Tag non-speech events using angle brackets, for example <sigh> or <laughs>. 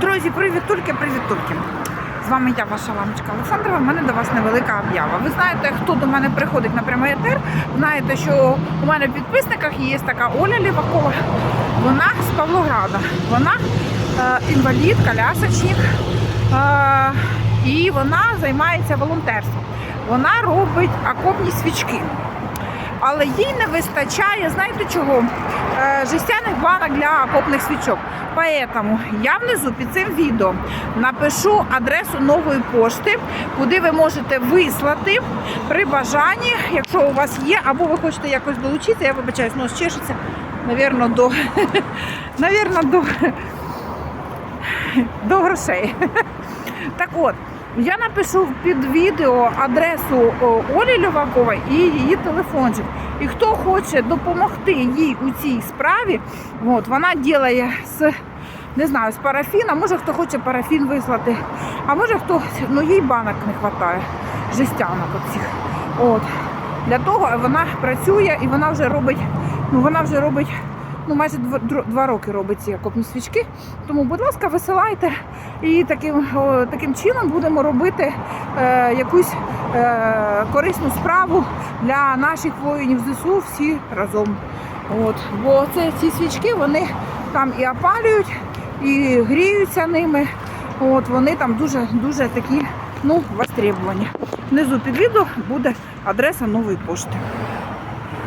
Друзі, привіт тільки, привіт тільки. З вами я, ваша ламочка Олександрова. У мене до вас невелика об'ява. Ви знаєте, хто до мене приходить на прямий етер. Знаєте, що у мене в підписниках є така Оля Лівакова. Вона з Павлограда. Вона е, інвалід, колясочник. Е, і вона займається волонтерством. Вона робить окопні свічки. Але їй не вистачає, знаєте чого? Е, Жестяних банок для окопних свічок. Поэтому я внизу під цим відео напишу адресу нової пошти, куди ви можете вислати при бажанні, якщо у вас є, або ви хочете якось долучитися, я вибачаюсь, нос чешеться, навірно, до, <laughs> навірно, до, до грошей. Так от, я напишу під відео адресу Олі Льовакової і її телефончик. І хто хоче допомогти їй у цій справі, от, вона ділає з, не знаю, з парафіна, може хто хоче парафін вислати, а може хто, ну їй банок не вистачає, жестянок оцих. От. Для того вона працює і вона вже робить, ну вона вже робить ну, майже два роки робить ці окопні свічки. Тому, будь ласка, висилайте і таким, таким чином будемо робити е, якусь е, корисну справу для наших воїнів ЗСУ всі разом. От. Бо це ці свічки вони там і опалюють, і гріються ними. От, вони там дуже дуже такі ну, востребовані. Внизу під відео буде адреса нової пошти.